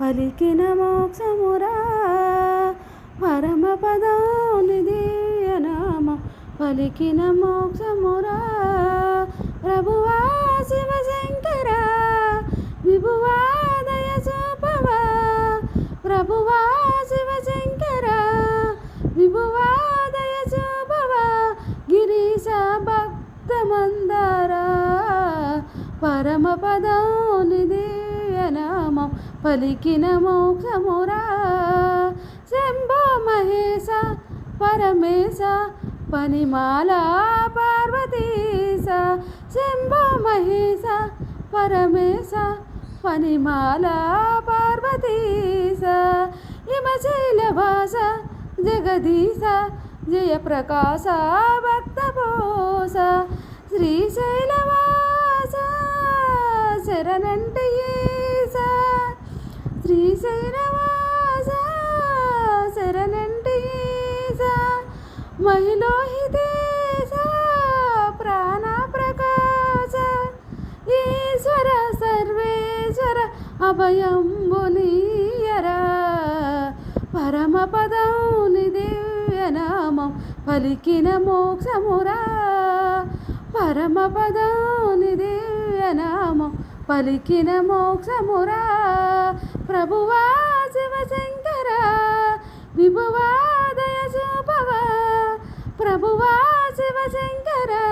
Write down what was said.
పలికిన మోక్షమురా. పరమ పదనిధియనామం పలికిన మోక్షమురా. ప్రభువా శివశంకర విభువా దయ చూపవా ప్రభువా శివశంకర విభువా దయ చూపవా గిరీశ భక్త మందారా పరమ పదనిధియనామం పలికిన మోక్షమురా. శంభో మహేశ పరమేశ పనిమాల పార్వతీశ. శంభో మహేశ పరమేశ పనిమాల పార్వతీశ. హిమశైల భాష జగదీశ జయప్రకాశ భక్తపోస శ్రీశైలవాస శరణంటే ఈశ శ్రీశైలవాస శరణంటే ఈశ మహిళోహితేశ ప్రాణ ప్రకాశ ఈశ్వర సర్వేశ్వర అభయంబునీయరా పరమ పదౌని దివ్యనామం పలికిన మోక్షమురా పరమ పదౌని దివ్యనామం పలికిన మోక్షమురా. ప్రభువా శివశంకర విభువాదయ దయ ప్రభువా శివశంకరా